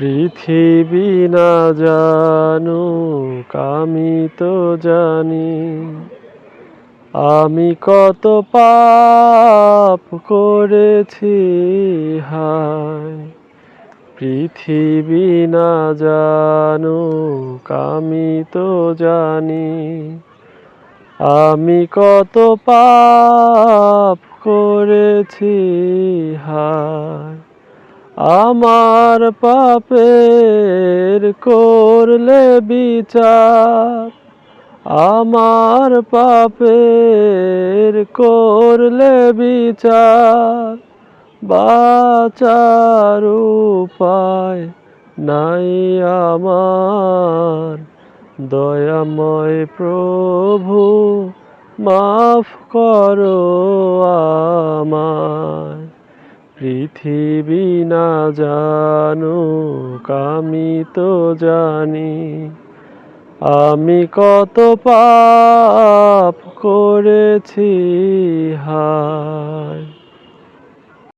পৃথিবী না জানুক, আমি তো জানি। আমি কত পাপ করেছি, হায়। পৃথিবী না জানুক, আমি তো জানি। আমি কত পাপ করেছি আমার পাপের করলে বিচার। আমার পাপের করলে বিচার। বাচার উপায় নাই আমার। দয়াময় প্রভু, মাফ করো আমায়। পৃথিবী না জানুক আমি তো জানি। আমি কত পাপ করেছি হায়।